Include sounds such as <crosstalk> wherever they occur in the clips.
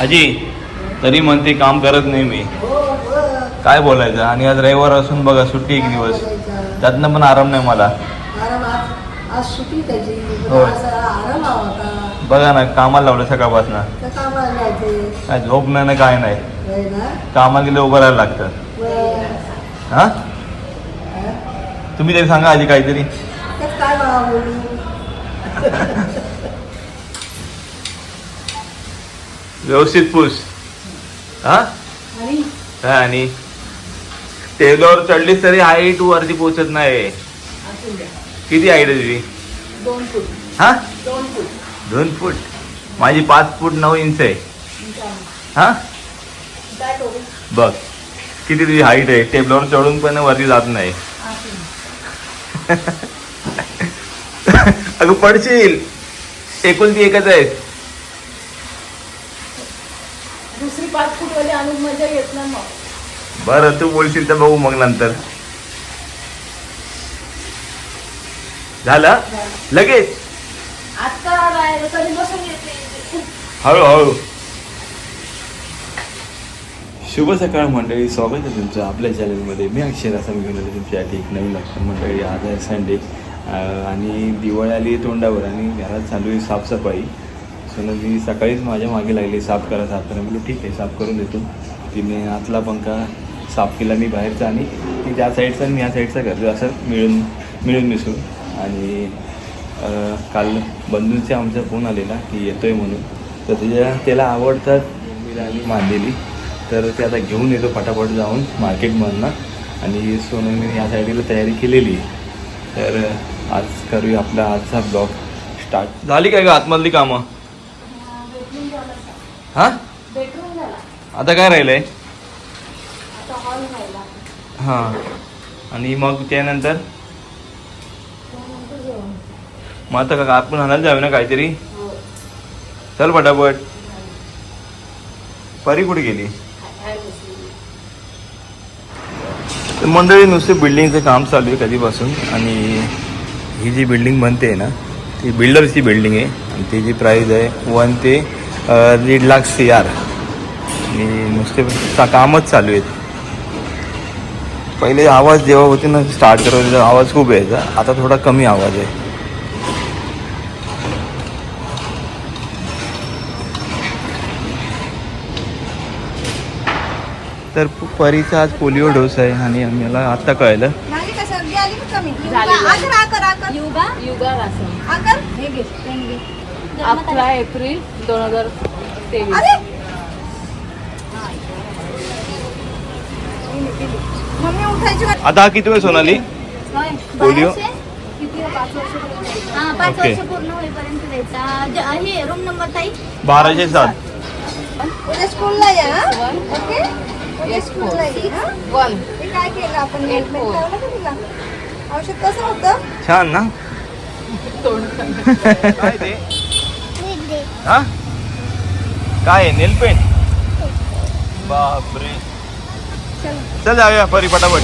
आजी तरी म्हणते काम करत नाही मी. काय बोलायचं? आणि आज रविवार असून बघा सुट्टी एक दिवस. त्यातनं पण आराम नाही मला. बघा ना कामाला लावलं सकाळपासून. काय झोप नाही ना काय नाही. कामाला गेले उभं राहायला लागतं. हा? हा? तुम्ही तरी सांगा आजी काहीतरी. <laughs> व्यवस्थित पूस. हा? आणि? टेबलावर चढलीस तरी हाईट वरती पोचत नाही किती हाईट आहे तुझी? दोन फूट. हा? दोन फूट. दोन फूट? माझी पाच फूट नऊ इंच आहे. हा? बघ किती तुझी हाईट आहे. टेबलावर चढून पण वरती जात नाही. <laughs> अगं पडशील. एकुलती एकच आहे. आणून मजा येत ना मग. बरं तू बोलशील तर बघू मग नंतर. झालं? लगेच? आता राहायला कधी बसून येते हळूहळू. शुभ सकाळ मंडळी स्वागत आहे तुमचं आपल्या चॅनलमध्ये मी अक्षर असं घेऊन आलो तुमच्यासाठी एक नवीन लक्ष मंडळी आज आहे संडे आणि दिवाळी आली तोंडावर आणि घरात चालू आहे साफसफाई. सो मी सकाळीच माझ्या मागे लागली साफ करा साफ करा. म्हणलं ठीक आहे साफ करून देतो. तिने आतला पंखा साफ केला मी बाहेरचा आणि ती त्या साईडचा आणि मी ह्या साईडचा करतो असं मिळून मिळून मिसळून. आणि काल बंधूंचे आमचा फोन आलेला की येतो आहे म्हणून. तर त्याच्या त्याला आवडतात मी आणि मांडलेली. तर ते आता घेऊन येतो पटापट जाऊन मार्केटमधनं. आणि सोनूने ह्या साईडला तयारी केलेली तर आज करूया आपला आजचा ब्लॉग स्टार्ट. झाली काय का आतमधली कामं? हां? बेडरूम झाला. आता काय राहिलंय? आता हॉल राहिला. हां. आणि मग त्यानंतर? त्यानंतर जेवण. मग आता का आपण आणायला जाऊ ना काहीतरी? हो. चल पटापट. परी कुठे गेली. तर मंडळी नुसते बिल्डिंगचं काम चालू आहे कधीपासून आणि ही जी बिल्डिंग बनते ना ती बिल्डरची बिल्डिंग आहे आणि त्याची प्राईज आहे वन ते दीड लाख सी आर आणि नुसते कामच चालू आहेत. पहिले आवाज जेव्हा होते ना स्टार्ट करत होते तेव्हा आवाज खूप यायचा. आता थोडा कमी आवाज आहे. तर परीचा आज पोलिओ डोस आहे आणि आम्हाला आता कळलं. झाली, अकरा एप्रिल दोन हजार तेवीस. आता हा किती वेळ सोनाली? पोलिओ? किती आहे? पाच वर्ष हा पाच ओके. वर्ष पूर्ण होईपर्यंत द्यायचा. ज- हे रूम नंबर ताई? बाराशे सात. छान ना? तोंड <laughs> काय ते? हा? काय आहे नेल पेंट बापरे. चल. जाऊया परी पटापट.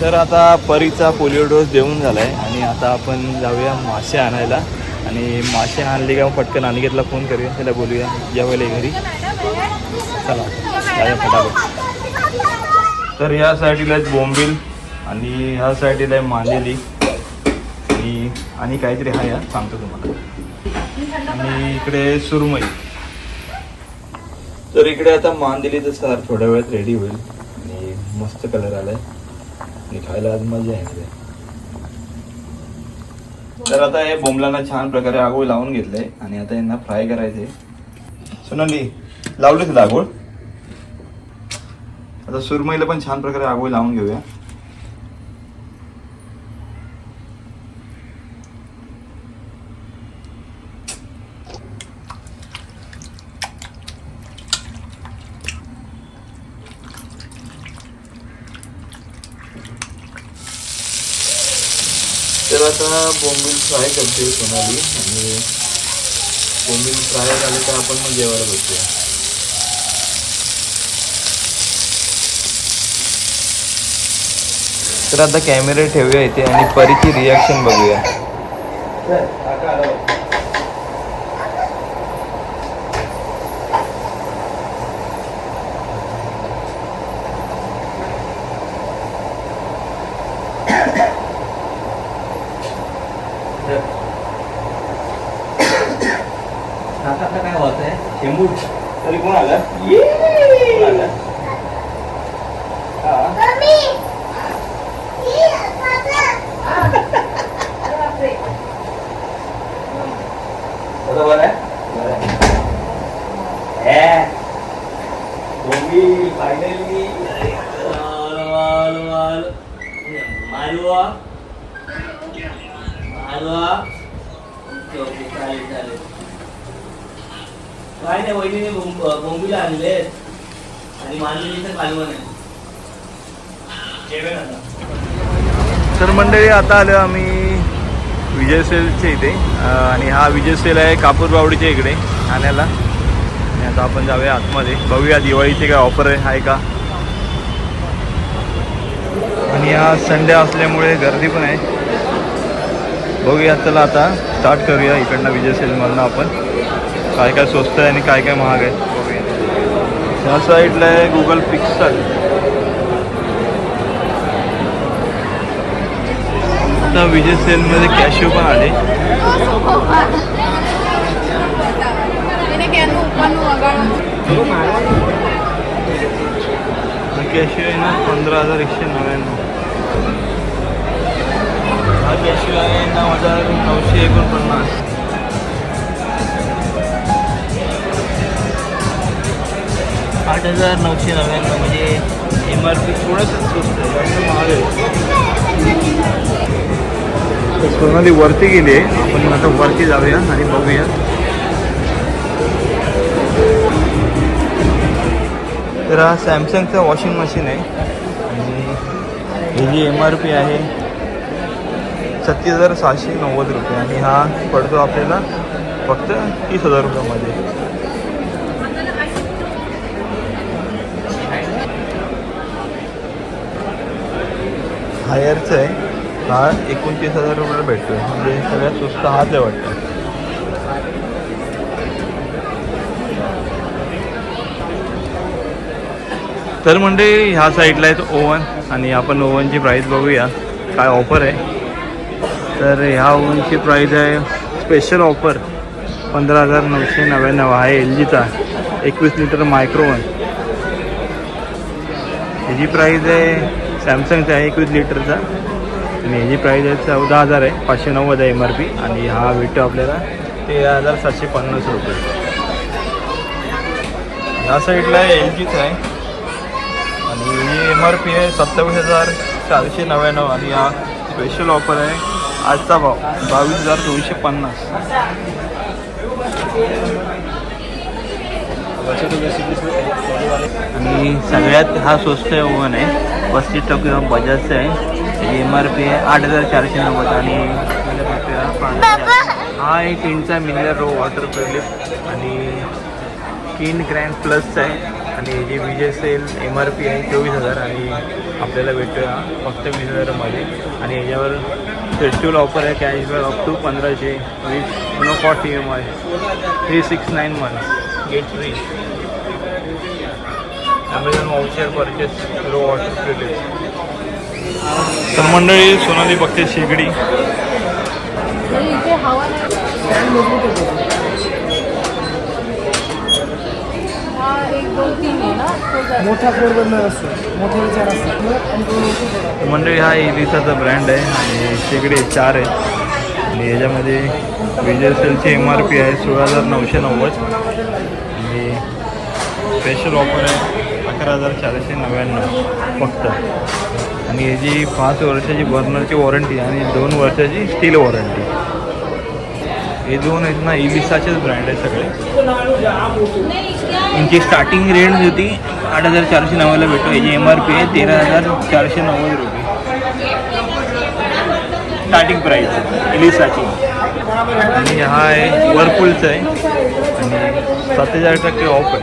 तर आता परीचा पोलिओ डोस देऊन झालाय आणि आता आपण जाऊया मासे आणायला. आणि मासे आणले का पटकन अनिकेतला फोन करूया त्याला बोलूया. जेवायला ये घरी. चला जाऊया फटाफट तर ह्या साईडला आहेत बोंबील आणि ह्या साईडला आहे मांदेली आणि आणि काहीतरी हा सांगतो तुम्हाला. आणि इकडे सुरमई. तर इकडे आता मांदेलीचं सार थोड्या वेळात रेडी होईल. आणि मस्त कलर आलाय. आणि खायला आज मजा आहे तर आता हे बोंबलांना छान प्रकारे आगोळ लावून घेतलंय. आणि आता यांना फ्राय करायचे सोनाली लावले का आगोळ? आता सुरमईला पण छान प्रकारे आगोळ लावून घेऊया. तर आता बोंबील फ्राय करते सोनाली. आणि बोंबील फ्राय झाले तर आपण मग जेवायला बसूया. तर आता कॅमेरे ठेवूया इथे आणि परीची रिॲक्शन बघूया. मुठ. तरी कोण आला? कोण आला? हा. बरोबर आहे? आहे. हे. माल माल मालवा. मालवा. ओके ओके चालेल चालेल काय नाही वहिनीने बोंबीला आणले आणि मालवणीचं कालवण आहे. तर मंडळी आता आलो आम्ही विजय सेलच्या इथे. आणि हा विजय सेल आहे कापूरबावडीच्या इकडे ठाण्याला. आणि आता आपण जाऊया आतमध्ये. बघूया दिवाळीची काय ऑफर आहे आहे का? आणि हा संडे असल्यामुळे गर्दी पण आहे. बघूया चला आता स्टार्ट करूया इकडनं विजय सेलमधनं आपण. काय काय स्वस्त आहे आणि काय काय महाग आहे. ह्या साईडला आहे गुगल पिक्सल आता विजय सेलमध्ये कॅशिओ पण आले. Ini कॅशिओ आहे ना पंधरा हजार एकशे नव्याण्णव. हा कॅशिओ आहे नऊ हजार नऊशे एकोणपन्नास. आठ हजार नऊशे नव्याण्णव म्हणजे एम आर पी थोडंसं स्वस्त आहे जास्त महाग आहे. तर सोनाली वरती गेली आहे. आपण आता वरती जाऊया आणि बघूया. तर हा सॅमसंगचं वॉशिंग मशीन आहे. आणि ही जी एम आर पी आहे छत्तीस हजार सहाशे नव्वद रुपये. आणि हा पडतो आपल्याला फक्त तीस हजार रुपयामध्ये. हायरचं आहे. हा एकोणतीस हजार रुपयाला आहे म्हणजे सगळ्यात स्वस्त हाच आहे वाटतं. तर म्हणजे ह्या साईडला आहेत ओवन आणि आपण ओवनची प्राईस बघूया. काय ऑफर आहे. तर ह्या ओव्हनची प्राईस आहे स्पेशल ऑफर पंधरा हजार नऊशे नव्याण्णव आहे एल जीचा एकवीस लिटर मायक्रोवन ह्याची प्राईज आहे सॅमसंगचा आहे एकवीस लिटरचा. आणि ह्याची प्राईज आहे चौदा हजार आहे पाचशे नव्वद आहे एम आर पी आणि हा भेटतो आपल्याला तेरा हजार सातशे पन्नास रुपये. ह्या साईडला एल जीचा आहे. आणि ही एम आर पी आहे सत्तावीस हजार चारशे नव्याण्णव. आणि हा स्पेशल ऑफर आहे. आजचा भाव बावीस हजार दोनशे पन्नास. आणि सगळ्यात हा स्वस्त ओव्हन आहे. पस्तीस टक्के बजाजचा आहे. त्याची एम आर पी आहे आठ हजार चारशे नव्वद आणि हा. हा एक इंचचा मिनरल रो वॉटर प्युलिप आणि किन ग्रँड प्लसचा आहे. आणि जी Vijay sale M R P आहे चोवीस हजार आणि आपल्याला भेटतो हा फक्त वीस हजारामध्ये. आणि याच्यावर फेस्टिवल ऑफर आहे कॅशबॅक अप टू पंधराशे. वीस no forty M I three six nine months get free Amazon voucher purchase RO water privilege तर मंडळी सोनाली बघते शेगडी. हा मोठा असतो मोठे विचार. मंडळी हा इलिसाचा ब्रँड आहे आणि शेगडी चार आहे. आणि याच्यामध्ये विजय सेलची एम आर पी आहे सोळा हजार नऊशे नव्वद. आणि स्पेशल ऑफर आहे अकरा हजार चारशे नव्याण्णव फक्त. आणि याची पाच वर्षाची बर्नरची वॉरंटी आणि दोन वर्षाची स्टील वॉरंटी हे दोन आहेत ना इबिसाचेच ब्रँड आहे सगळे. यांची स्टार्टिंग रेंज होती आठ हजार चारशे नव्याला भेटतो. याची एम आर पी आहे तेरा हजार चारशे नव्वद रुपये. स्टार्टिंग प्राईस इलिसाची आणि हा आहे वरपूलचा आहे. आणि सत्तेचाळीस टक्के ऑफ आहे.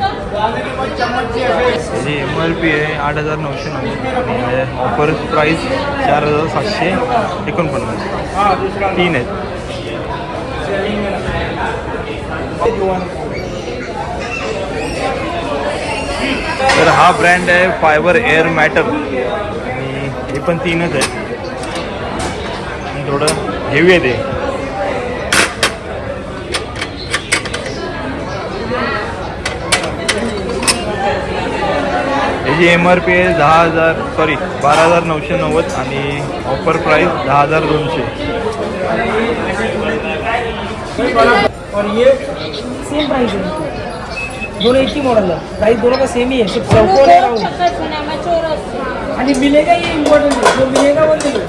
याची एम आर पी आहे आठ हजार नऊशे नव्वद. आणि ऑफर प्राईस चार हजार सातशे एकोणपन्नास. तीन आहेत. तर हा ब्रँड आहे फायबर एअर मॅटर आणि हे पण तीनच आहे थोडं हेवी आहे ते. याची एम आर पी आहे दहा हजार सॉरी बारा हजार नऊशे नव्वद आणि ऑफर प्राईस दहा हजार दोनशे. और ये सेम प्राइस है इनकी। दोनों एक ही मॉडल है प्राइस दोनों का सेम ही है सिर्फ चौकोन है राउंड हाँ जी मिलेगा ये इम्पोर्टेंट है जो मिलेगा वो ले लो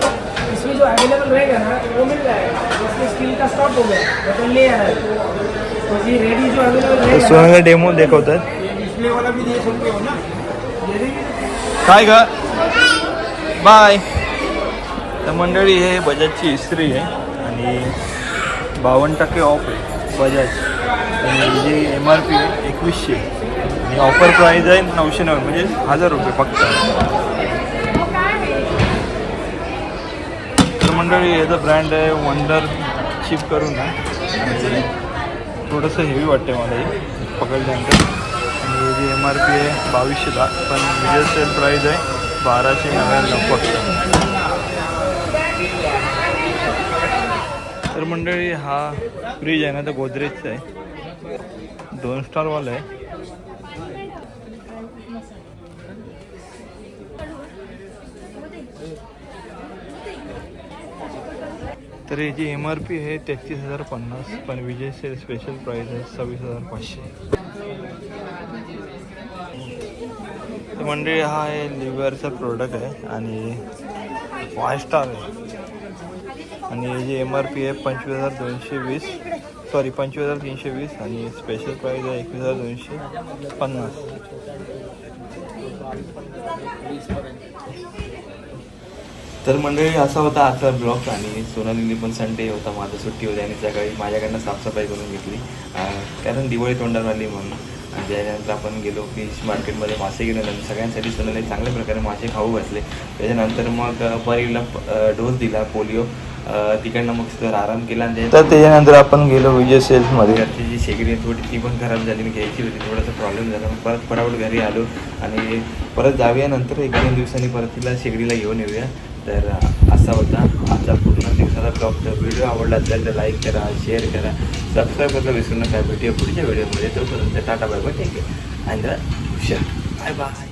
इसमें जो अवेलेबल रहेगा ना वो मिल जाएगा. इसमें स्टील का स्टॉक हो गया. वो तो ले आना है. तो ये रेडी जो अवेलेबल तर रहेगा सोन्याचा डेमो दाखवतात डिस्प्ले वाला भी दे सकते हो ना। काय ग? बाय. तर मंडळी हे बजाजची इस्त्री आहे आणि बावन्न टक्के ऑफ आहे बजाज. आणि जी एम आर पी आहे एकवीसशे. आणि ऑफर प्राईज आहे नऊशे नव्वद म्हणजे हजार रुपये फक्त. तर मंडळी याचा ब्रँड आहे वंडर चिप करून आहे थोडंसं हेवी वाटते मला हे. पकडल्यानंतर. याची एम आर पी आहे बावीसशे दहा पण विजय सेल प्राईज आहे बाराशे नव्याण्णव फक्त. तर मंडळी हा फ्रीज आहे ना तर गोदरेजचा आहे. दोन स्टारवाला आहे. तर जी एम आर पी आहे तेहतीस हजार पन्नास. पण विजय सेल स्पेशल प्राईस आहे सव्वीस हजार पाचशे. मंडळी हा आहे लिव्हरचा प्रोडक्ट आहे आणि फाय स्टार आहे. आणि जी एम आर पी आहे पंचवीस हजार दोनशे वीस. सॉरी पंचवीस हजार तीनशे वीस आणि स्पेशल प्राईज आहे एकवीस हजार दोनशे पन्नास. तर मंडळी असा होता आजचा ब्लॉग आणि सोनालीने पण संडे होता माझा सुट्टी होती आणि सकाळी माझ्याकडनं साफसफाई करून घेतली. कारण दिवाळी तोंडावर आली म्हणून. आणि त्याच्यानंतर आपण गेलो फिश मार्केटमध्ये मासे घेऊन आलो. सगळ्यांसाठी सोनाली चांगल्या प्रकारे मासे खाऊ घातले. त्याच्यानंतर मग परीला डोस दिला पोलिओ. तिकडनं मग तर आराम केला आणि तर त्याच्यानंतर आपण गेलो विजय सेल्समध्ये. घरची जी शेगडी आहे थोडी ती पण खराब झाली आणि घ्यायची होती. थोडासा प्रॉब्लेम झाला. मग परत फटाफट घरी आलो आणि परत जाऊया नंतर. एक दोन दिवसांनी परत तिला शेगडीला घेऊन येऊया. तर असा होता आजचा पूर्ण दिवसाचा ब्लॉग तर व्हिडिओ आवडला असेल तर लाईक करा शेअर करा सबस्क्राईब करायला विसरू नका. भेटूया पुढच्या व्हिडिओमध्ये तोपर्यंत टाटा बाय बाय ठीक आहे आणि हुशार. Bye bye